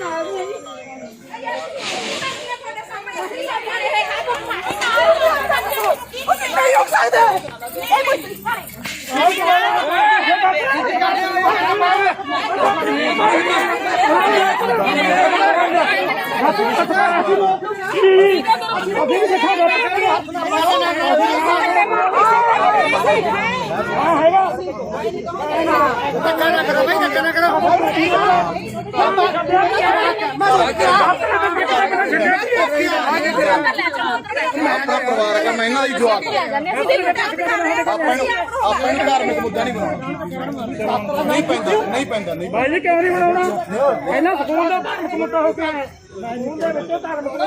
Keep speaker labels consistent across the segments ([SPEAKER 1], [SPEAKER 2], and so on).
[SPEAKER 1] 我给你看看，来来来，来来来，来来，
[SPEAKER 2] ਨਹੀਂ ਰੁਕ ਸਕਦੇ ਇਹ ਕੋਈ ਤਰੀਕਾ ਨਹੀਂ
[SPEAKER 3] ਆਪਣਾ ਪਰਿਵਾਰ ਹੈ ਮੈਂ ਇਹਨਾਂ ਦੀ ਜਵਾਬ ਆਪਾਂ ਨੂੰ ਆਪਾਂ ਨੂੰ ਧਾਰਮਿਕ ਮੁੱਦਾ ਨਹੀਂ ਬਣਾਉਣਾ ਨਹੀਂ ਪੈਂਦਾ ਨਹੀਂ ਪੈਂਦਾ ਨਹੀਂ
[SPEAKER 4] ਭਾਈ ਜੀ ਕਿਉਂ ਨਹੀਂ ਬਣਾਉਣਾ ਪਹਿਲਾਂ ਸਕੂਲ ਦਾ ਧਾਰਮਿਕ ਮੁੱਦਾ ਹੋ ਕੇ ਸਕੂਲ ਦੇ ਵਿੱਚੋਂ ਧਾਰਮਿਕ ਮੁੱਦਾ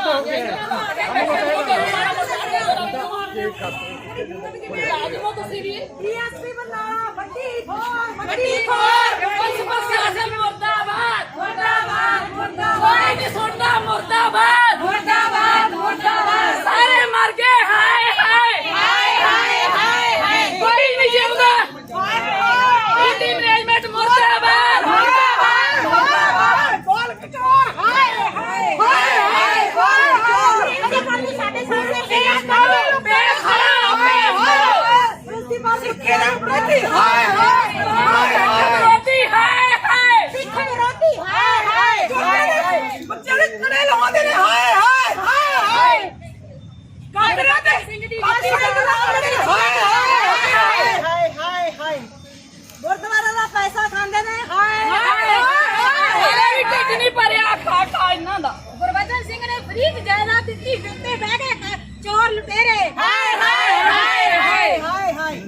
[SPEAKER 4] ਹੋ ਤੁਸੀਂ ਵੀ
[SPEAKER 2] ਡੀਐਸਪੀ ਬਰਨਾਲਾ ਵੱਡੀ ਖੋਰ ਵੱਡੀ ਖੋਰ ਪੁਲਿਸ ਪ੍ਰਸ਼ਾਸਨ ਮੁਰਦਾਬਾਦ। ਮੁਰਦਾਬਾਦ। ਮੁਰਦਾਬਾਦ। ਕੋਈ ਨਹੀਂ ਸੁਣਦਾ ਮੁਰਦਾਬਾਦ ਮੁਰਦਾਬਾਦ ਮੁਰਦਾਬਾਦ ਸਾਰੇ ਮਰ ਗਏ ਹਾਏ ਹਾਏ ਹਾਏ ਹਾਏ ਹਾਏ ਹਾਏ ਕੋਈ ਨਹੀਂ ਜਿਉਂਦਾ ਹਾਏ ਹਾਏ ਇੰਡੀ ਮੈਨੇਜਮੈਂਟ ਮੁਰਦਾਬਾਦ ਮੁਰਦਾਬਾਦ ਮੁਰਦਾਬਾਦ ਬੋਲ ਕਚੋਰ ਹਾਏ ਹਾਏ ਹਾਏ ਹਾਏ ਹਾਏ ਅਜੇ ਕੱਲ ਸਾਡੇ ਸਾਹਮਣੇ ਪੇਸ਼ ਕਰੋ ਪੇਸ਼ ਖੜਾ ਹੋਏ ਪ੍ਰਿੰਸੀਪਲ ਸਿੱਖੇ ਦਾ ਪ੍ਰਤੀ ਹਾਏ ਹਾਏ ਹਾਏ ਪ੍ਰਤੀ ਹਾਏ ਹਾਏ ਸਿੱਖੇ ਵਿਰੋਧੀ ਹਾਏ ਹਾਏ ਬੱਚਿਆਂ ਦੇ ਕੜੇ ਲਵਾਉਂਦੇ ਨੇ ਹਾਏ ਹਾਏ ਹਾਏ ਹਾਏ ਕਾਂਗਰਸ ਦੇ ਸਿੰਘ ਦੀ ਹਾਏ ਹਾਏ ਹਾਏ
[SPEAKER 5] ਹਾਏ ਹਾਏ ਹਾਏ ਗੁਰਦੁਆਰਾ ਦਾ ਪੈਸਾ ਖਾਂਦੇ ਨੇ ਹਾਏ
[SPEAKER 2] ਹਾਏ ਹਾਏ ਵੀ ਢਿੱਡ ਨਹੀਂ ਭਰਿਆ ਖਾ ਖਾ ਇਹਨਾਂ ਦਾ
[SPEAKER 5] ਗੁਰਬਚਨ ਸਿੰਘ ਨੇ ਫਰੀ ਜਾਇਦਾਦ ਦਿੱਤੀ ਉੱਤੇ ਬਹਿ ਗਏ ਚੋਰ ਲੁਟੇਰੇ
[SPEAKER 2] ਹਾਏ ਹਾਏ ਹਾਏ ਹਾਏ
[SPEAKER 5] ਹਾਏ ਹਾਏ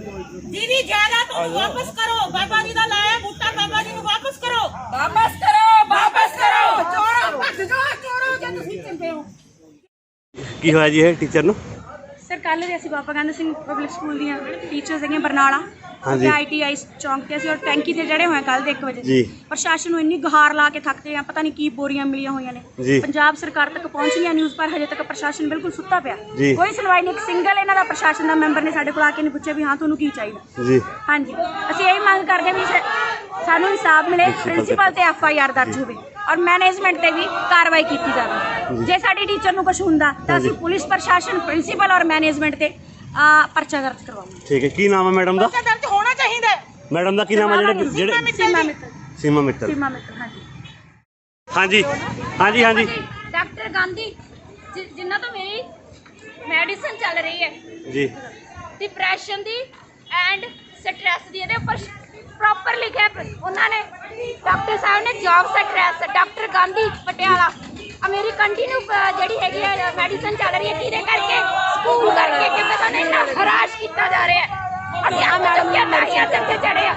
[SPEAKER 5] ਦੀਦੀ ਜਾਇਦਾਦ ਨੂੰ ਵਾਪਸ ਕਰੋ ਬਾਬਾ ਜੀ ਦਾ ਲਾਇਆ ਬੂਟਾ ਬਾਬਾ ਜੀ ਨੂੰ ਵਾਪਸ ਕਰੋ
[SPEAKER 2] ਵਾਪਸ ਕਰੋ ਵਾਪਸ ਕਰੋ
[SPEAKER 5] ਚੋਰੋ ਭੱਜ ਜਾਓ ਚੋਰੋ ਜੇ ਤੁਸੀਂ ਚੰਗੇ ਹੋ
[SPEAKER 6] ਕੀ ਹੋਇਆ ਜੀ ਇਹ ਟੀਚਰ ਨੂੰ?
[SPEAKER 7] ਸਰ ਕੱਲ ਅਸੀਂ ਬਾਬਾ ਗੰਦ ਸਿੰਘ ਪਬਲਿਕ ਸਕੂਲ ਦੀਆਂ ਟੀਚਰਸ ਹੈਗੀਆਂ ਬਰਨਾਲਾ।
[SPEAKER 6] ਹਾਂਜੀ।
[SPEAKER 7] ਆਈਟੀਆਈ ਚੌਂਕ ਤੇ ਅਸੀਂ ਔਰ ਟੈਂਕੀ ਤੇ ਚੜੇ ਹੋਏ ਕੱਲ ਦੇ 1 ਵਜੇ।
[SPEAKER 6] ਜੀ।
[SPEAKER 7] ਪ੍ਰਸ਼ਾਸਨ ਨੂੰ ਇੰਨੀ ਗਹਾਰ ਲਾ ਕੇ ਥੱਕਦੇ ਆ ਪਤਾ ਨਹੀਂ ਕੀ ਬੋਰੀਆਂ ਮਿਲੀਆਂ ਹੋਈਆਂ ਨੇ। ਪੰਜਾਬ ਸਰਕਾਰ ਤੱਕ ਪਹੁੰਚੀਆਂ ਨਿਊਜ਼ ਪਰ ਹਜੇ ਤੱਕ ਪ੍ਰਸ਼ਾਸਨ ਬਿਲਕੁਲ ਸੁੱਤਾ ਪਿਆ। ਕੋਈ ਸੁਣਵਾਈ ਨਹੀਂ ਇੱਕ ਸਿੰਗਲ ਇਹਨਾਂ ਦਾ ਪ੍ਰਸ਼ਾਸਨ ਦਾ ਮੈਂਬਰ ਨੇ ਸਾਡੇ ਕੋਲ ਆ ਕੇ ਨਹੀਂ ਪੁੱਛਿਆ ਵੀ ਹਾਂ ਤੁਹਾਨੂੰ ਕੀ ਚਾਹੀਦਾ।
[SPEAKER 6] ਜੀ।
[SPEAKER 7] ਹਾਂਜੀ। ਅਸੀਂ ਇਹ ਮੰਗ ਕਰਦੇ ਵੀ ਸਾਨੂੰ ਇਨਸਾਫ ਮਿਲੇ ਪ੍ਰਿੰਸੀਪਲ ਤੇ ਐਫ ਆਈ ਆਰ ਦਰਜ ਹੋਵੇ। ਔਰ ਮੈਨੇਜਮੈਂਟ ਤੇ ਵੀ ਕਾਰਵਾਈ ਕੀਤੀ ਜਾਵੇ। ਜੇ ਸਾਡੀ ਟੀਚਰ ਨੂੰ ਕੁਝ ਹੁੰਦਾ ਤਾਂ ਅਸੀਂ ਪੁਲਿਸ ਪ੍ਰਸ਼ਾਸਨ ਪ੍ਰਿੰਸੀਪਲ ਔਰ ਮੈਨੇਜਮੈਂਟ ਤੇ ਆ ਪਰਚਾ ਦਰਜ ਕਰਵਾਵਾਂਗੇ
[SPEAKER 6] ਠੀਕ ਹੈ ਕੀ ਨਾਮ ਹੈ ਮੈਡਮ ਦਾ?
[SPEAKER 5] ਦਰਜ ਹੋਣਾ ਚਾਹੀਦਾ ਹੈ।
[SPEAKER 6] ਮੈਡਮ ਦਾ ਕੀ ਨਾਮ ਹੈ ਜਿਹੜੇ ਜਿਹੜੇ
[SPEAKER 7] ਸੀਮਾ ਮਿੱਤਲ।
[SPEAKER 6] ਸੀਮਾ ਮਿੱਤਲ।
[SPEAKER 7] ਸੀਮਾ ਮਿੱਤਲ ਹਾਂਜੀ।
[SPEAKER 6] ਹਾਂਜੀ। ਹਾਂਜੀ ਹਾਂਜੀ।
[SPEAKER 7] ਡਾਕਟਰ ਗਾਂਧੀ ਜਿ- ਜਿਨ੍ਹਾਂ ਤੋਂ ਮੇਰੀ ਮੈਡੀਸਨ ਚੱਲ ਰਹੀ ਹੈ।
[SPEAKER 6] ਜੀ।
[SPEAKER 7] ਡਿਪਰੈਸ਼ਨ ਦੀ ਐਂਡ ਸਟ੍ਰੈਸ ਦੀ ਇਹਦੇ ਉੱਪਰ ਪ੍ਰੋਪਰ ਲਿਖਿਆ ਹੈ। ਉਹਨਾਂ ਨੇ ਡਾਕਟਰ ਸਾਹਿਬ ਨੇ job stress doctor Gandhi Patiala. ਆ ਮੇਰੀ ਕੰਟੀਨਿਊ ਜਿਹੜੀ ਹੈਗੀ ਹੈ ਮੈਡੀਸਨ ਚੱਲ ਰਹੀ ਹੈ ਕਿਹਦੇ ਕਰਕੇ ਸਕੂਲ ਕਰਕੇ ਕਿਉਂਕਿ ਸਾਨੂੰ ਇੰਨਾ ਹਰਾਸ਼ ਕੀਤਾ ਜਾ ਰਿਹਾ ਹੈ ਅਸੀਂ ਆਪ ਚੁੱਕਿਆ ਤਾਰੀਆਂ ਤੇ ਇੱਥੇ ਚੜੇ ਆ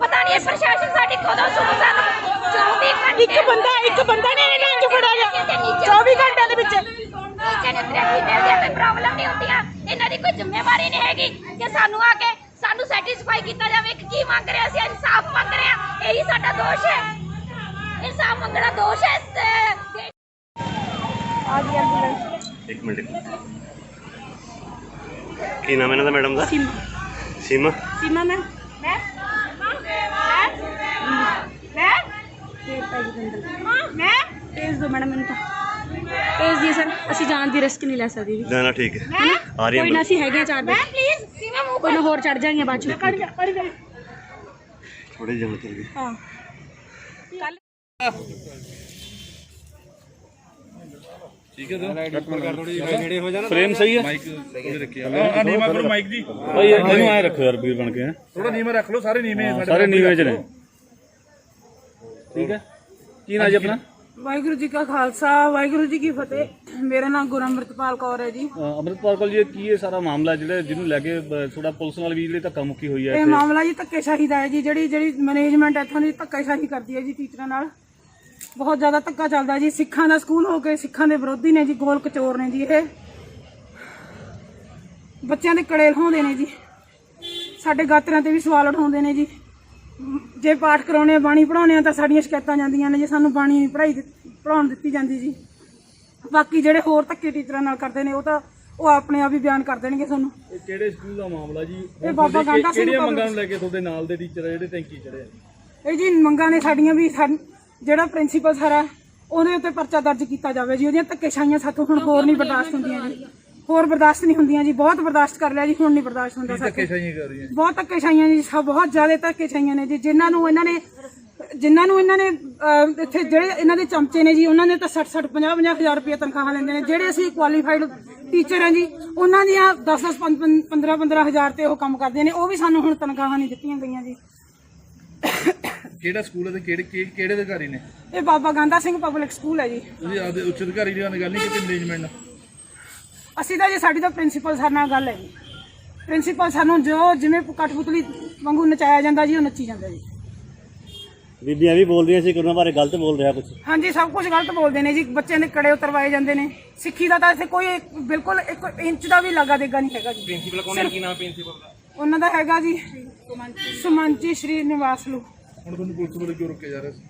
[SPEAKER 7] ਪਤਾ ਨਹੀਂ ਇਹ ਪ੍ਰਸ਼ਾਸਨ ਸਾਡੀ ਕਦੋਂ ਸੁਣੂ ਸਾਨੂੰ 24 ਘੰਟੇ
[SPEAKER 5] ਇੱਕ ਬੰਦਾ ਇੱਕ ਬੰਦਾ ਨੇ ਇਹਨਾਂ ਨੂੰ ਫੜਿਆ ਗਿਆ 24 ਘੰਟਿਆਂ ਦੇ ਵਿੱਚ
[SPEAKER 7] ਨੀਚੇ ਨੇ ਤਰੱਕੀ ਮਿਲਦੀ ਆ, ਕੋਈ ਪ੍ਰੋਬਲਮ ਨਹੀਂ ਹੁੰਦੀਆਂ ਇਹਨਾਂ ਦੀ ਕੋਈ ਜ਼ਿੰਮੇਵਾਰੀ ਨਹੀਂ ਹੈਗੀ ਕਿ ਸਾਨੂੰ ਆ ਕੇ ਸਾਨੂੰ ਸੈਟੀਸਫਾਈ ਕੀਤਾ ਜਾਵੇ ਕਿ ਕੀ ਮੰਗ ਰਹੇ ਅਸੀਂ ਇਨਸਾਫ ਮੰਗ ਰਹੇ ਆ ਇਹੀ ਸਾਡਾ ਦੋਸ਼ ਹੈ ਇਨਸਾਫ ਮੰਗਣਾ ਦੋਸ਼ ਹੈ ਇਸ, ਅਹ, ਦੇ-
[SPEAKER 6] ਇੱਕ ਮਿੰਟ ਇੱਕ ਮਿੰਟ। ਕੀ ਨਾਮ ਹੈ ਇਹਨਾਂ ਦਾ ਮੈਡਮ ਦਾ?
[SPEAKER 7] ਸੀਮਾ।
[SPEAKER 6] ਸੀਮਾ?
[SPEAKER 7] ਸੀਮਾ ਮੈਂ। ਮੈਂ? ਮੈਂ? ਮੈਂ? ਭੇਜ ਦੋ ਮੈਡਮ ਮੈਨੂੰ ਤਾਂ। ਭੇਜ ਦੀ ਸਰ ਅਸੀਂ ਜਾਣ ਦੀ ਰਿਸਕ ਨਹੀਂ ਲੈ ਸਕਦੇ ਜੀ।
[SPEAKER 6] ਨਾ ਨਾ ਠੀਕ ਹੈ। ਆ ਰਹੀ
[SPEAKER 7] ਕੋਈ ਨਾ
[SPEAKER 6] ਹੈ
[SPEAKER 7] ਅਸੀਂ ਹੈਗੇ ਆ ਚਾਰ ਦਿਨ ਪਲੀਜ਼ ਸੀਮਾ ਮੂੰਹ ਕੋਈ ਨਾ ਹੋਰ ਚੜ ਜਾਣਗੇ ਬਾਅਦ ਚ। ਕੱਢ ਜਾ ਕੱਢ ਜਾ।
[SPEAKER 6] ਥੋੜੇ ਜਿਹਾ ਚਲ ਗਏ
[SPEAKER 7] ਹਾਂ ਕੱਲ
[SPEAKER 4] ਫਰੇਮ ਸਹੀ ਹੈ? ਮਾਈਕ ਰੱਖਿਆ ਨੀਮਾ ਕਰੋ ਮਾਈਕ ਜੀ ਭਾਈ ਇਹਨੂੰ ਐ ਰੱਖੋ ਯਾਰ ਵੀਰ ਬਣ ਕੇ। ਥੋੜਾ ਨੀਮਾ ਰੱਖ ਲਓ ਸਾਰੇ ਨੀਵੇਂ ਸਾਰੇ ਨੀਵੇਂ ਚ ਨੇ। ਠੀਕ ਹੈ। ਕੀ ਨਾਂ ਜੀ ਆਪਣਾ?
[SPEAKER 1] ਵਾਹਿਗੁਰੂ ਜੀ ਕਾ ਖਾਲਸਾ ਵਾਹਿਗੁਰੂ ਜੀ ਕੀ ਫਤਿਹ। ਮੇਰਾ ਨਾਮ ਗੁਰਅਮਰਤਪਾਲ ਕੌਰ ਹੈ ਜੀ।
[SPEAKER 4] ਅ, ਅੰਮ੍ਰਿਤਪਾਲ ਕੋਲ ਜੀ ਇਹ ਕੀ ਇਹ ਸਾਰਾ ਮਾਮਲਾ ਜਿਹੜਾ ਜਿਹਨੂੰ ਲੈ ਕੇ ਥੋੜਾ ਪੁਲਿਸ ਨਾਲ ਵੀ ਜਿਹੜੇ ਧੱਕਾ ਮੁੱਕੀ ਹੋਈ ਹੈ
[SPEAKER 1] ਇਹ
[SPEAKER 4] ਇੱਥੇ?
[SPEAKER 1] ਮਾਮਲਾ ਜੀ ਧੱਕੇਸ਼ਾਹੀ ਦਾ ਹੈ ਜੀ ਜਿਹੜੀ ਜਿਹੜੀ ਮੈਨੇਜਮੈਂਟ ਇੱਥੋਂ ਦੀ ਧੱਕੇਸ਼ਾਹੀ ਕਰਦੀ ਹੈ ਜੀ ਟੀਚਰਾਂ ਨਾਲ। ਬਹੁਤ ਜ਼ਿਆਦਾ ਧੱਕਾ ਚੱਲਦਾ ਜੀ। ਸਿੱਖਾਂ ਦਾ ਸਕੂਲ ਹੋ ਕੇ ਸਿੱਖਾਂ ਦੇ ਵਿਰੋਧੀ ਨੇ ਜੀ ਗੋਲ ਕਚੋਰ ਨੇ ਜੀ ਇਹ। ਬੱਚਿਆਂ ਦੇ ਕੜੇ ਲਹਾਉਂਦੇ ਨੇ ਜੀ। ਸਾਡੇ ਗਾਤਰਿਆਂ ਤੇ ਵੀ ਸਵਾਲ ਉਠਾਉਂਦੇ ਨੇ ਜੀ। ਜੇ ਪਾਠ ਕਰਾਉਣੇ ਬਾਣੀ ਪੜਾਉਣੇ ਆ ਤਾਂ ਸਾਡੀਆਂ ਸ਼ਿਕਾਇਤਾਂ ਜਾਂਦੀਆਂ ਨੇ ਜੇ। ਸਾਨੂੰ ਬਾਣੀ ਨਹੀਂ ਪੜਾਈ ਪੜਾਉਣ ਦਿੱਤੀ ਜਾਂਦੀ ਜੀ। ਬਾਕੀ ਜਿਹੜੇ ਹੋਰ ਧੱਕੇ ਟੀਚਰਾਂ ਨਾਲ ਕਰਦੇ ਨੇ ਉਹ ਤਾਂ ਉਹ ਆਪਣੇ ਆਪ ਹੀ ਬਿਆਨ ਕਰ ਦੇਣਗੇ ਤੁਹਾਨੂੰ
[SPEAKER 4] ਇਹ ਕਿਹੜੇ ਸਕੂਲ ਦਾ ਮਾਮਲਾ ਜੀ?
[SPEAKER 1] ਇਹ ਬਾਬਾ ਗਾਂਧਾ ਸਿੰਘ
[SPEAKER 4] ਕਿਹੜੀਆਂ ਮੰਗਾਂ ਨੂੰ ਲੈ ਕੇ ਤੁਹਾਡੇ ਨਾਲ ਦੇ ਟੀਚਰ ਜਿਹੜੇ ਟੈਂਕੀ ਚੜੇ
[SPEAKER 1] ਇਹ ਜੀ ਮੰਗਾਂ ਨੇ ਸਾਡੀਆਂ ਵੀ ਸਾਨ- ਜਿਹੜਾ ਪ੍ਰਿੰਸੀਪਲ ਸਰ ਹੈ ਉਹਦੇ ਉੱਤੇ ਪਰਚਾ ਦਰਜ ਕੀਤਾ ਜਾਵੇ ਜੀ। ਉਹਦੀਆਂ ਧੱਕੇਸ਼ਾਹੀਆਂ ਸਾਥੋਂ ਹੁਣ ਹੋਰ ਨਹੀਂ ਬਰਦਾਸ਼ਤ ਹੁੰਦੀਆਂ ਜੀ। ਹੋਰ ਬਰਦਾਸ਼ਤ ਨਹੀਂ ਹੁੰਦੀਆਂ ਜੀ। ਬਹੁਤ ਬਰਦਾਸ਼ਤ ਕਰ ਲਿਆ ਜੀ ਹੁਣ ਨਹੀਂ ਬਰਦਾਸ਼ਤ ਹੁੰਦਾ ਸਾਥੋਂ
[SPEAKER 4] ਧੱਕੇਸ਼ਾਹੀਆਂ ਕਰ ਰਹੀਆਂ
[SPEAKER 1] ਬਹੁਤ ਧੱਕੇਸ਼ਾਹੀਆਂ ਜੀ ਸਭ ਬਹੁਤ ਜ਼ਿਆਦਾ ਧੱਕੇਸ਼ਾਹੀਆਂ ਨੇ ਜੀ। ਜਿਨ੍ਹਾਂ ਨੂੰ ਇਹਨਾਂ ਨੇ ਜਿਨ੍ਹਾਂ ਨੂੰ ਇਹਨਾਂ ਨੇ ਅਹ, ਇੱਥੇ ਜਿਹੜੇ ਇਹਨਾਂ ਦੇ ਚਮਚੇ ਨੇ ਜੀ ਉਹਨਾਂ ਨੇ ਤਾਂ 60 60 50 50 ਹਜ਼ਾਰ ਰੁਪਏ ਤਨਖਾਹਾਂ ਲੈਂਦੇ ਨੇ। ਜਿਹੜੇ ਅਸੀਂ ਕੁਆਲੀਫਾਈਡ ਟੀਚਰ ਹਾਂ ਜੀ ਉਹਨਾਂ ਦੀਆਂ 10 10 15 15 ਹਜ਼ਾਰ ਤੇ ਉਹ ਕੰਮ ਕਰਦੇ ਨੇ। ਉਹ ਵੀ ਸਾਨੂੰ ਹੁਣ ਤਨਖਾਹਾਂ ਨਹੀਂ ਦਿੱਤੀਆਂ ਗਈਆਂ ਜੀ।
[SPEAKER 4] ਕਿਹੜਾ ਸਕੂਲ ਹੈ ਤੇ ਕਿਹੜੇ ਕਿ- ਕਿਹੜੇ ਅਧਿਕਾਰੀ ਨੇ?
[SPEAKER 1] ਇਹ ਬਾਬਾ ਗਾਂਧਾ ਸਿੰਘ ਪਬਲਿਕ ਸਕੂਲ ਹੈ ਜੀ।
[SPEAKER 4] ਤੁਸੀਂ ਆਪਦੇ ਉੱਚ ਅਧਿਕਾਰੀ ਨਾਲ ਗੱਲ ਨਹੀਂ ਕੀਤੀ ਮੈਨੇਜਮੈਂਟ
[SPEAKER 1] ਅਸੀਂ ਤਾਂ ਜੀ ਸਾਡੀ ਤਾਂ ਪ੍ਰਿੰਸੀਪਲ ਸਰ ਨਾਲ ਗੱਲ ਹੈ ਜੀ। ਪ੍ਰਿੰਸੀਪਲ ਸਾਨੂੰ ਜੋ ਜਿਵੇਂ ਕਠਪੁਤਲੀ ਵਾਂਗੂ ਨਚਾਇਆ ਜਾਂਦਾ ਜੀ ਉਹ ਨੱਚੀ ਜਾਂਦਾ ਜੀ।
[SPEAKER 6] ਬੀਬੀਆਂ ਵੀ ਬੋਲ ਰਹੀਆਂ ਸੀ ਕਿ ਉਹਨਾਂ ਬਾਰੇ ਗਲਤ ਬੋਲ ਰਿਹਾ ਕੁਝ
[SPEAKER 1] ਹਾਂਜੀ ਸਭ ਕੁਝ ਗਲਤ ਬੋਲਦੇ ਨੇ ਜੀ ਬੱਚਿਆਂ ਦੇ ਕੜੇ ਉਤਰਵਾਏ ਜਾਂਦੇ ਨੇ। ਸਿੱਖੀ ਦਾ ਤਾਂ ਇੱਥੇ ਕੋਈ ਇੱਕ- ਬਿਲਕੁਲ ਇੱਕ ਇੰਚ ਦਾ ਵੀ ਲਾਗਾ ਦੇਗਾ ਨਹੀਂ ਹੈਗਾ ਜੀ। ਪ੍ਰਿੰਸੀਪਲ ਕੌਣ ਹੈ? ਕੀ ਨਾਮ ਪ੍ਰਿੰਸੀਪਲ ਦਾ? ਉਹਨਾਂ ਦਾ ਹੈਗਾ ਜੀ ਸੁਮੰਜੀ ਸ਼੍ਰੀ ਨਿਵਾਸਲੂ
[SPEAKER 4] ਹੁਣ ਤੁਹਾਨੂੰ ਪੁਲਿਸ ਵੱਲੋਂ ਕਿਉਂ ਰੋਕਿਆ ਜਾ ਰਿਹਾ ਸੀ?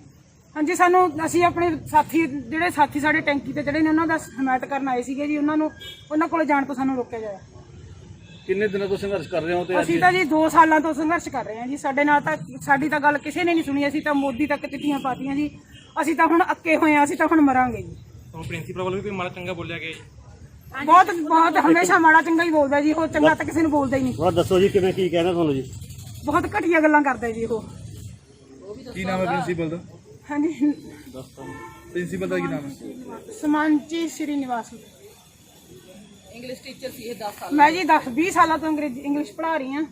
[SPEAKER 1] ਹਾਂਜੀ ਸਾਨੂੰ ਅਸੀਂ ਆਪਣੇ ਸਾਥੀ ਜਿਹੜੇ ਸਾਥੀ ਸਾਡੇ ਟੈਂਕੀ ਤੇ ਜਿਹੜੇ ਨੇ ਉਹਨਾਂ ਦਾ ਹਮਾਇਤ ਕਰਨ ਆਏ ਸੀਗੇ ਜੀ। ਉਹਨਾਂ ਨੂੰ ਉਹਨਾਂ ਕੋਲ ਜਾਣ ਤੋਂ ਸਾਨੂੰ ਰੋਕਿਆ ਜਾਇਆ।
[SPEAKER 4] ਕਿੰਨੇ ਦਿਨਾਂ ਤੋਂ ਸੰਘਰਸ਼ ਕਰ ਰਹੇ ਹੋ ਤੇ
[SPEAKER 1] ਅਸੀਂ ਤਾਂ ਜੀ 2 ਸਾਲਾਂ ਤੋਂ ਸੰਘਰਸ਼ ਕਰ ਰਹੇ ਹਾਂ ਜੀ। ਸਾਡੇ ਨਾਲ ਤਾਂ ਸਾਡੀ ਤਾਂ ਗੱਲ ਕਿਸੇ ਨੇ ਨਹੀਂ ਸੁਣੀ। ਅਸੀਂ ਤਾਂ ਮੋਦੀ ਤੱਕ ਚਿੱਠੀਆਂ ਪਾਤੀਆਂ ਜੀ। ਅਸੀਂ ਤਾਂ ਹੁਣ ਅੱਕੇ ਹੋਏ ਹਾਂ ਅਸੀਂ ਤਾਂ ਹੁਣ ਮਰਾਂਗੇ ਜੀ।
[SPEAKER 8] ਪ੍ਰਿੰਸੀਪਲ ਵੱਲੋਂ ਵੀ ਕੋਈ ਮਾੜਾ ਚੰਗਾ ਬੋਲਿਆ ਗਿਆ ਜੀ?
[SPEAKER 1] ਬਹੁਤ ਬਹੁਤ ਹਮੇਸ਼ਾ ਮਾੜਾ ਚੰਗਾ ਹੀ ਬੋਲਦਾ ਜੀ। ਉਹ ਚੰਗਾ ਤਾਂ ਕਿਸੇ ਨੂੰ ਬੋਲਦਾ ਹੀ ਨਹੀਂ।
[SPEAKER 6] ਥੋੜਾ ਦੱਸੋ ਜੀ ਕਿਵੇਂ ਕੀ ਕਹਿਣਾ ਤੁਹਾਨੂੰ ਜੀ?
[SPEAKER 1] ਬਹੁਤ ਘਟੀਆ ਗੱਲਾਂ ਕਰਦਾ ਜੀ ਉਹ।
[SPEAKER 4] ਕੀ ਨਾਮ ਹੈ ਪ੍ਰਿੰਸੀਪਲ ਦਾ?
[SPEAKER 1] ਹਾਂਜੀ।
[SPEAKER 4] ਪ੍ਰਿੰਸੀਪਲ ਦਾ ਕੀ ਨਾਮ ਹੈ?
[SPEAKER 1] ਸਮਾਂਚੀ ਸ਼੍ਰੀ ਨਿਵਾਸ ਇੰਗਲਿਸ਼ ਟੀਚਰ ਸੀ ਇਹ 10 ਸਾਲ ਮੈਂ ਜੀ 10 20 ਸਾਲਾਂ ਤੋਂ ਅੰਗਰੇਜ਼ੀ ਇੰਗਲਿਸ਼ ਪੜ੍ਹਾ ਰਹੀ ਹਾਂ।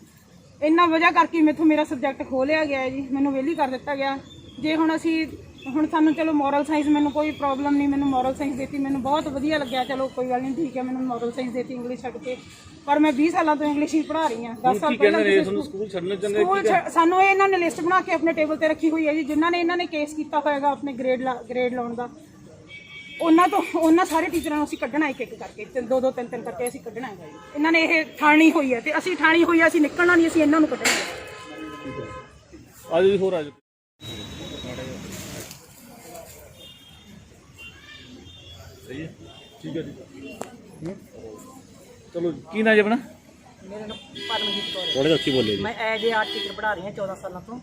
[SPEAKER 1] ਇੰਨਾ ਵਜ੍ਹਾ ਕਰਕੇ ਮੈਥੋਂ ਮੇਰਾ ਸਬਜੈਕਟ ਖੋਹ ਲਿਆ ਗਿਆ ਹੈ ਜੀ। ਮੈਨੂੰ ਵਿਹਲੀ ਕਰ ਦਿੱਤਾ ਗਿਆ। ਜੇ ਹੁਣ ਅਸੀਂ ਹੁਣ ਸਾਨੂੰ ਚਲੋ ਮੋਰਲ ਸਾਇੰਸ ਮੈਨੂੰ ਕੋਈ ਪ੍ਰੋਬਲਮ ਨਹੀਂ ਮੈਨੂੰ ਮੋਰਲ ਸਾਇੰਸ ਦਿੱਤੀ ਮੈਨੂੰ ਬਹੁਤ ਵਧੀਆ ਲੱਗਿਆ। ਚਲੋ ਕੋਈ ਗੱਲ ਨਹੀਂ ਠੀਕ ਹੈ ਮੈਨੂੰ ਮੋਰਲ ਸਾਇੰਸ ਦਿੱਤੀ ਇੰਗਲਿਸ਼ ਛੱਡ ਕੇ। ਪਰ ਮੈਂ 20 ਸਾਲਾਂ ਤੋਂ ਇੰਗਲਿਸ਼ ਹੀ ਪੜ੍ਹਾ ਰਹੀ ਹਾਂ। 10 ਸਾਲ ਪਹਿਲਾਂ ਕਿਸੇ ਸਕੂਲ
[SPEAKER 4] ਸਕੂਲ ਛੱਡਣੇ ਚਾਹੁੰਦੇ
[SPEAKER 1] ਸਕੂਲ ਛੱਡ- ਸਾਨੂੰ ਇਹ ਇਹਨਾਂ ਨੇ ਲਿਸਟ ਬਣਾ ਕੇ ਆਪਣੇ ਟੇਬਲ ਤੇ ਰੱਖੀ ਹੋਈ ਹੈ ਜੀ ਜਿਨ੍ਹਾਂ ਨੇ ਇਹਨਾਂ ਨੇ ਕੇਸ ਕੀਤਾ ਹੋਏਗਾ ਆਪਣੇ ਗ੍ਰੇਡ ਗ੍ਰੇਡ ਲਾਉਣ ਦਾ। ਉਹਨਾਂ ਤੋਂ ਉਹਨਾਂ ਸਾਰੇ ਟੀਚਰਾਂ ਨੂੰ ਅਸੀਂ ਕੱਢਣਾ ਇੱਕ ਇੱਕ ਕਰਕੇ ਤੇ ਦੋ ਦੋ ਤਿੰਨ ਤਿੰਨ ਕਰਕੇ ਅਸੀਂ ਕੱਢਣਾ ਹੈਗਾ ਜੀ। ਇਹਨਾਂ ਨੇ ਇਹ ਠਾਣੀ ਹੋਈ ਹੈ ਤੇ ਅਸੀਂ ਠਾਣੀ ਹੋਈ ਹੈ ਅਸੀਂ ਨਿਕਲਣਾ ਨਹੀਂ ਅਸੀਂ ਇਹਨਾਂ ਨੂੰ ਕੱਢਣਾ
[SPEAKER 4] ਜੀ ਹੋਰ ਆਜੋ ਸਹੀ ਹੈ? ਠੀਕ ਹੈ ਜੀ ਹੂੰ? ਚਲੋ ਜੀ, ਕੀ ਨਾ ਜੀ ਆਪਣਾ?
[SPEAKER 9] ਮੇਰਾ ਨਾਮ ਪਰਮਜੀਤ ਕੌਰ ਹੈ।
[SPEAKER 6] ਥੋੜੇ ਉੱਚੀ ਬੋਲੇ ਜੀ।
[SPEAKER 9] ਮੈਂ ਐਜ ਏ ਆਰਟ ਟੀਚਰ ਪੜ੍ਹਾ ਰਹੀ ਹਾਂ 14 ਸਾਲਾਂ ਤੋਂ।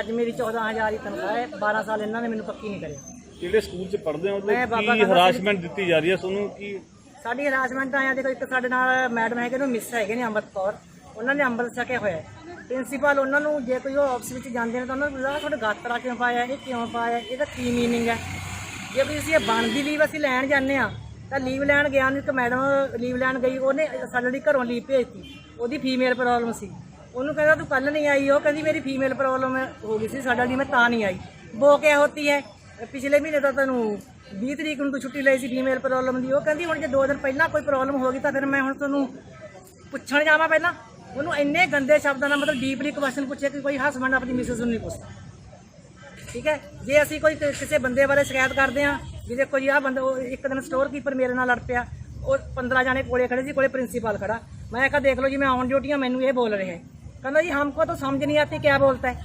[SPEAKER 9] ਅੱਜ ਮੇਰੀ 14000 ਦੀ ਤਨਖਾਹ ਹੈ। 12 ਸਾਲ ਇਹਨਾਂ ਨੇ ਮੈਨੂੰ ਪੱਕੀ ਨਹੀਂ ਕਰਿਆ।
[SPEAKER 4] ਜਿਹੜੇ ਸਕੂਲ 'ਚ ਪੜ੍ਹਦੇ ਹੋ?
[SPEAKER 9] ਮੈਂ
[SPEAKER 4] ਉਹਦੇ
[SPEAKER 9] ਬਾਬਾ
[SPEAKER 4] ਕੀ
[SPEAKER 9] ਗਾਂਧਾ ਸਿੰਘ-
[SPEAKER 4] ਹਰਾਸਮੈਂਟ ਦਿੱਤੀ ਜਾ ਰਹੀ ਹੈ ਤੁਹਾਨੂੰ? ਕੀ
[SPEAKER 9] ਸਾਡੀ ਹਰਾਸਮੈਂਟ ਆਇਆ ਦੇਖੋ ਇੱਕ ਸਾਡੇ ਨਾਲ ਮੈਡਮ ਹੈਗੇ ਨੇ ਮਿਸ ਹੈਗੇ ਨੇ ਅੰਮ੍ਰਿਤ ਕੌਰ। ਉਹਨਾਂ ਨੇ ਅੰਮ੍ਰਿਤ ਛਕਿਆ ਹੋਇਆ ਹੈ। ਪ੍ਰਿੰਸੀਪਲ ਉਹਨਾਂ ਨੂੰ ਜੇ ਕੋਈ ਉਹ ਆਫਿਸ ਵਿੱਚ ਜਾਂਦੇ ਨੇ ਤਾਂ ਉਹਨਾਂ ਨੂੰ ਪੁੱਛਦਾ ਤੁਹਾਡੇ ਗਾਤਰਾ ਕਿਉਂ ਪਾਇਆ? ਇਹ ਕਿਉਂ ਪਾਇਆ? ਇਹਦਾ ਕੀ ਮੀਨਿੰਗ ਹੈ? ਜੇ ਵੀ ਅਸੀਂ ਇਹ ਬਣਦੀ ਲੀਵ ਅਸੀਂ ਲੈਣ ਜਾਂਦੇ ਆ ਤਾਂ ਲੀਵ ਲੈਣ ਗਿਆ ਨੂੰ ਇੱਕ ਮੈਡਮ ਲੀਵ ਲੈਣ ਗਈ, ਉਹਨੇ ਸਾਡੇ ਸੈਲਰੀ ਘਰੋਂ ਲੀਵ ਭੇਜਤੀ। ਉਹਦੀ ਫੀਮੇਲ ਪ੍ਰੋਬਲਮ ਸੀ। ਉਹਨੂੰ ਕਹਿੰਦਾ, ਤੂੰ ਕੱਲ ਨਹੀਂ ਆਈ ਉਹ ਕਹਿੰਦੀ, ਮੇਰੀ ਫੀਮੇਲ ਪ੍ਰੋਬਲਮ ਹੋ ਗਈ ਸੀ ਸਾਡਾ ਲਈ ਮੈਂ ਤਾਂ ਨਹੀਂ ਆਈ। ਬੋ ਕਿਆ ਹੋਤੀ ਹੈ। ਪਿਛਲੇ ਮਹੀਨੇ ਤਾਂ ਤੈਨੂੰ 20 ਤਰੀਕ ਨੂੰ ਤੂੰ ਛੁੱਟੀ ਲਈ ਸੀ ਫੀਮੇਲ ਪ੍ਰੋਬਲਮ ਦੀ। ਉਹ ਕਹਿੰਦੀ, ਹੁਣ ਜੇ 2 ਦਿਨ ਪਹਿਲਾਂ ਕੋਈ ਪ੍ਰੋਬਲਮ ਹੋ ਗਈ, ਤਾਂ ਫਿਰ ਮੈਂ ਹੁਣ ਤੁਹਾਨੂੰ ਪੁੱਛਣ ਜਾਵਾਂ ਪਹਿਲਾਂ? ਉਹਨੂੰ ਇੰਨੇ ਗੰਦੇ ਸ਼ਬਦਾਂ ਨਾਲ ਮਤਲਬ ਡੀਪਲੀ ਕੁਐਸਚਨ ਪੁੱਛਿਆ ਕਿ ਕੋਈ ਹਸਬੰਡ ਆਪਣੀ ਮਿਸਿਸ ਨੂੰ ਨਹੀਂ ਪੁੱਛਦਾ। ਠੀਕ ਹੈ? ਜੇ ਅਸੀਂ ਕੋਈ ਕਿਸੇ ਬੰਦੇ ਬਾਰੇ ਸ਼ਿਕਾਇਤ ਕਰਦੇ ਹਾਂ ਵੀ ਦੇਖੋ ਜੀ ਆਹ ਬੰਦਾ ਇੱਕ ਦਿਨ ਸਟੋਰ ਕੀਪਰ ਮੇਰੇ ਨਾਲ ਲੜ ਪਿਆ ਉਹ 15 ਜਾਣੇ ਕੋਲੇ ਖੜੇ ਸੀ ਕੋਲੇ ਪ੍ਰਿੰਸੀਪਲ ਖੜਾ। ਮੈਂ ਕਿਹਾ ਦੇਖ ਲਓ ਜੀ ਮੈਂ ਔਨ ਡਿਊਟੀ ਹਾਂ ਮੈਨੂੰ ਇਹ ਬੋਲ ਰਿਹਾ ਕਹਿੰਦਾ ਜੀ ਹਮਕੋ ਤਾਂ ਸਮਝ ਨਹੀਂ ਆਤੀ ਕਿਆ ਬੋਲਤਾ ਹੈ।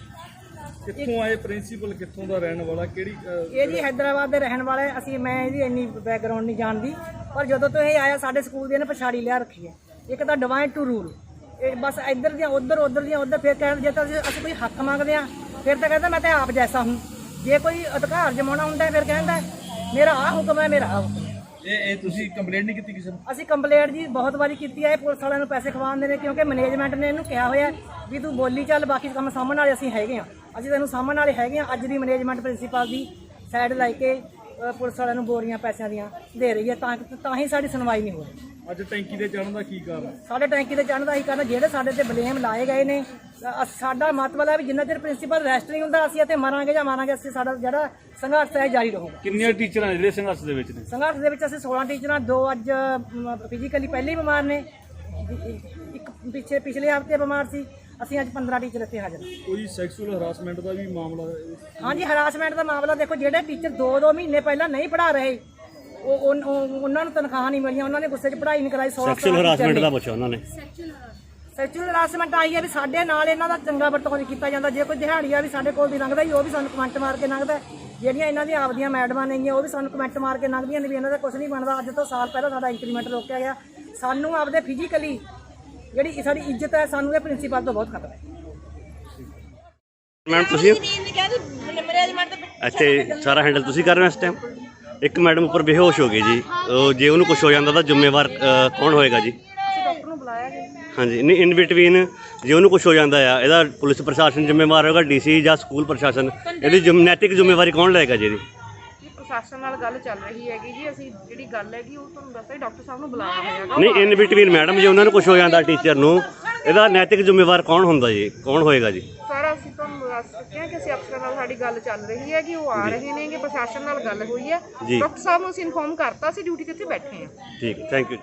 [SPEAKER 4] ਕਿੱਥੋਂ ਆਏ ਪ੍ਰਿੰਸੀਪਲ ਕਿੱਥੋਂ ਦਾ ਰਹਿਣ ਵਾਲਾ ਕਿਹੜੀ
[SPEAKER 9] ਇਹ ਜੀ ਹੈਦਰਾਬਾਦ ਦੇ ਰਹਿਣ ਵਾਲੇ ਅਸੀਂ ਮੈਂ ਇਹਦੀ ਇੰਨੀ ਬੈਕਗ੍ਰਾਉਂਡ ਨਹੀਂ ਜਾਣਦੀ। ਪਰ ਜਦੋਂ ਤੋਂ ਇਹ ਆਇਆ ਸਾਡੇ ਸਕੂਲ ਦੀ ਇਹਨੇ ਪਛਾੜੀ ਲਿਆ ਰੱਖੀ ਹੈ। ਇੱਕ ਤਾਂ ਡਿਵਾਈਨ ਟੂ ਰੂਲ ਇਹ ਬਸ ਇੱਧਰ ਦੀਆਂ ਉੱਧਰ ਉੱਧਰ ਦੀਆਂ ਉੱਧਰ ਫਿਰ ਕਹਿੰਦੇ ਜੇ ਤਾਂ ਅਸੀਂ ਅਸੀਂ ਕੋਈ ਹੱਕ ਮੰਗਦੇ ਆ ਫਿਰ ਤਾਂ ਕਹਿੰਦਾ ਮੈਂ ਤਾਂ ਆਪ ਜੈਸਾ ਹੂੰ। ਜੇ ਕੋਈ ਅਧਿਕਾਰ ਜਮਾਉਣਾ ਹੁੰਦਾ ਫਿਰ ਕਹਿੰਦਾ ਮੇਰਾ ਆ ਹੁਕਮ ਹੈ ਮੇਰਾ ਆਹ ਹੁਕਮ ਹੈ।
[SPEAKER 4] ਇਹ ਇਹ ਤੁਸੀਂ ਕੰਪਲੇਂਟ ਨਹੀਂ ਕੀਤੀ ਕਿਸੇ ਨੂੰ?
[SPEAKER 9] ਅਸੀਂ ਕੰਪਲੇਂਟ ਜੀ ਬਹੁਤ ਵਾਰੀ ਕੀਤੀ ਹੈ ਇਹ ਪੁਲਿਸ ਵਾਲਿਆਂ ਨੂੰ ਪੈਸੇ ਖਵਾਉਂਦੇ ਨੇ ਕਿਉਂਕਿ ਮੈਨੇਜਮੈਂਟ ਨੇ ਇਹਨੂੰ ਕਿਹਾ ਹੋਇਆ ਵੀ ਤੂੰ ਬੋਲੀ ਚੱਲ ਬਾਕੀ ਕੰਮ ਸਾਹਮਣ ਵਾਲੇ ਅਸੀਂ ਹੈਗੇ ਆ ਅਸੀਂ ਤੈਨੂੰ ਸਾਹਮਣ ਵਾਲੇ ਹੈਗੇ ਆ ਅੱਜ ਦੀ ਮੈਨੇਜਮੈਂਟ ਪ੍ਰਿੰਸੀਪਲ ਦੀ ਸਾਈਡ ਲੈ ਕੇ ਅ, ਪੁਲਿਸ ਵਾਲਿਆਂ ਨੂੰ ਬੋਰੀਆਂ ਪੈਸਿਆਂ ਦੀਆਂ ਦੇ ਰਹੀ ਹੈ ਤਾਂ ਤਾਂ ਹੀ ਸਾਡੀ ਸੁਣਵਾਈ ਨਹੀਂ ਹੋ ਰਹੀ।
[SPEAKER 4] ਅੱਜ ਟੈਂਕੀ ਤੇ ਚੜਨ ਦਾ ਕੀ ਕਾਰਨ
[SPEAKER 9] ਸਾਡੇ ਟੈਂਕੀ ਤੇ ਚੜ੍ਹਨ ਦਾ ਹੀ ਕਾਰਨ ਜਿਹੜੇ ਸਾਡੇ ਤੇ ਬਲੇਮ ਲਾਏ ਗਏ ਨੇ ਅ- ਸਾਡਾ ਮਤਲਬ ਹੈ ਵੀ ਜਿੰਨਾ ਚਿਰ ਪ੍ਰਿੰਸੀਪਲ ਰੈਸਟ ਨਹੀਂ ਹੁੰਦਾ ਅਸੀਂ ਇੱਥੇ ਮਰਾਂਗੇ ਜਾਂ ਮਾਰਾਂਗੇ ਅਸੀਂ ਸਾਡਾ ਜਿਹੜਾ ਸੰਘਰਸ਼ ਹੈ ਜਾਰੀ ਰਹੂਗਾ
[SPEAKER 4] ਕਿੰਨੀਆਂ ਟੀਚਰਾਂ ਜਿਹੜੇ ਸੰਘਰਸ਼ ਦੇ ਵਿੱਚ ਨੇ
[SPEAKER 9] ਸੰਘਰਸ਼ ਦੇ ਵਿੱਚ ਅਸੀਂ 16 ਟੀਚਰਾਂ ਦੋ ਅੱਜ ਫਿਜ਼ੀਕਲੀ ਪਹਿਲੇ ਹੀ ਬਿਮਾਰ ਨੇ ਇੱਕ ਪਿਛੇ ਪਿਛਲੇ ਹਫ਼ਤੇ ਬਿਮਾਰ ਸੀ ਅਸੀਂ ਅੱਜ 15 ਟੀਚਰ ਇੱਥੇ ਹਾਜ਼ਰ ਹਾਂ।
[SPEAKER 4] ਕੋਈ ਸੈਕਸੁਅਲ ਹਰਾਸਮੈਂਟ ਦਾ ਵੀ ਮਾਮਲਾ ਹੈ?
[SPEAKER 9] ਹਾਂਜੀ ਹਰਾਸਮੈਂਟ ਦਾ ਮਾਮਲਾ ਦੇਖੋ ਜਿਹੜੇ ਟੀਚਰ 2-2 ਮਹੀਨੇ ਪਹਿਲਾਂ ਨਹੀਂ ਪੜ੍ਹਾ ਰਹੇ ਉਹ ਉਨ- ਉਹ- ਉਹਨਾਂ ਨੂੰ ਤਨਖਾਹ ਨਹੀਂ ਮਿਲੀਆਂ ਉਹਨਾਂ ਨੇ ਗੁੱਸੇ 'ਚ ਪੜ੍ਹਾਈ ਨਹੀਂ ਕਰਾਈ 16
[SPEAKER 6] ਸੈਕਸ਼ੂਅਲ ਹਰਾਸਮੈਂਟ ਦਾ ਪੁੱਛਿਆ ਉਹਨਾਂ ਨੇ।
[SPEAKER 9] ਸੈਕਚੁਅਲ ਹਰਾਸਮੈਂਟ ਆਈ ਹੈ ਵੀ ਸਾਡੇ ਨਾਲ ਇਹਨਾਂ ਦਾ ਚੰਗਾ ਵਰਤਾਓ ਨਹੀਂ ਕੀਤਾ ਜਾਂਦਾ। ਜੇ ਕੋਈ ਦਿਹਾੜੀਆ ਵੀ ਸਾਡੇ ਕੋਲ ਦੀ ਲੰਘਦਾ ਹੀ ਉਹ ਵੀ ਸਾਨੂੰ ਕਮੈਂਟ ਮਾਰ ਕੇ ਲੰਘਦਾ। ਹੈ। ਜਿਹੜੀਆਂ ਇਹਨਾਂ ਦੀਆਂ ਆਪਦੀਆਂ ਮੈਡਮਾਂ ਨੇਗੀਆਂ ਉਹ ਵੀ ਸਾਨੂੰ ਕਮੈਂਟ ਮਾਰ ਕੇ ਲੰਘਦੀਆਂ ਨੇ ਵੀ ਇਹਨਾਂ ਦਾ ਕੁਝ ਨਹੀਂ ਬਣਦਾ। ਅੱਜ ਤੋਂ ਸਾਲ ਪਹਿਲਾਂ ਸਾਡਾ ਇੰਕਰੀਮੈਂਟ ਰੋਕਿਆ ਗਿਆ। ਸਾਨੂੰ ਆਪਦੇ ਫਿਜ਼ੀਕਲੀ ਜਿਹੜੀ ਸਾਡੀ ਇੱਜ਼ਤ ਹੈ ਸਾਨੂੰ ਇਹ ਪ੍ਰਿੰਸੀਪਲ ਤੋਂ ਬਹੁਤ ਖਤਰਾ ਹੈ।
[SPEAKER 6] ਮੈਮ ਤੁਸੀਂ? ਇੱਥੇ ਸਾਰਾ ਹੈਂਡਲ ਤੁਸੀਂ ਕਰ ਰਹੇ ਹੋ ਇਸ ਟਾਈਮ ਇੱਕ ਮੈਡਮ ਉੱਪਰ ਬੇਹੋਸ਼ ਹੋ ਗਈ ਜੀ। ਉਹ ਜੇ ਉਹਨੂੰ ਕੁਝ ਹੋ ਜਾਂਦਾ ਤਾਂ ਜ਼ਿੰਮੇਵਾਰ ਅ, ਕੌਣ ਹੋਏਗਾ ਜੀ?
[SPEAKER 10] ਡਾਕਟਰ ਨੂੰ ਬੁਲਾਇਆ ਗਿਆ
[SPEAKER 6] ਹਾਂਜੀ ਨਹੀਂ ਇਨ ਬਿਟਵੀਨ ਜੇ ਉਹਨੂੰ ਕੁਝ ਹੋ ਜਾਂਦਾ ਆ ਇਹਦਾ ਪੁਲਿਸ ਪ੍ਰਸ਼ਾਸਨ ਜ਼ਿੰਮੇਵਾਰ ਹੋਏਗਾ ਡੀਸੀ ਜਾਂ ਸਕੂਲ ਪ੍ਰਸ਼ਾਸਨ। ਇਹਦੀ ਜ਼ਿੰਮ- ਨੈਤਿਕ ਜ਼ਿੰਮੇਵਾਰੀ ਕੌਣ ਲਏਗਾ ਜੀ ਇਹਦੀ?
[SPEAKER 10] ਪ੍ਰਸ਼ਾਸਨ ਨਾਲ ਗੱਲ ਚੱਲ ਰਹੀ ਹੈਗੀ ਜੀ ਅਸੀਂ ਜਿਹੜੀ ਗੱਲ ਹੈਗੀ ਉਹ ਤੁਹਾਨੂੰ ਦੱਸਿਆ ਡਾਕਟਰ ਸਾਹਿਬ ਨੂੰ ਬੁਲਾਇਆ ਹੋਇਆ ਹੈਗਾ।
[SPEAKER 6] ਨਹੀਂ ਇਨ ਬਿਟਵੀਨ ਮੈਡਮ ਜੇ ਉਹਨਾਂ ਨੂੰ ਕੁਝ ਹੋ ਜਾਂਦਾ ਟੀਚਰ ਨੂੰ। ਇਹਦਾ ਨੈਤਿਕ ਜ਼ਿੰਮੇਵਾਰ ਕੌਣ ਹੁੰਦਾ ਜੀ? ਕੌਣ ਹੋਏਗਾ ਜੀ?
[SPEAKER 10] ਸਾਰਾ ਅਸੀਂ ਤੁਹਾਨੂੰ ਦੱਸ ਚੁੱਕੇ ਹਾਂ ਕਿ ਅਸੀਂ ਅਫਸਰਾਂ ਨਾਲ ਸਾਡੀ ਗੱਲ ਚੱਲ ਰਹੀ ਹੈ ਕਿ ਉਹ ਆ ਰਹੇ ਨੇ ਕਿ ਪ੍ਰਸ਼ਾਸਨ ਨਾਲ ਗੱਲ ਹੋਈ ਹੈ। ਡਾਕਟਰ ਸਾਹਿਬ ਨੂੰ ਅਸੀਂ ਇਨਫੋਰਮ ਕਰਤਾ ਸੀ ਡਿਊਟੀ ਤੇ ਇੱਥੇ ਬੈਠੇ ਹਾਂ।
[SPEAKER 6] ਠੀਕ ਥੈਂਕ ਯੂ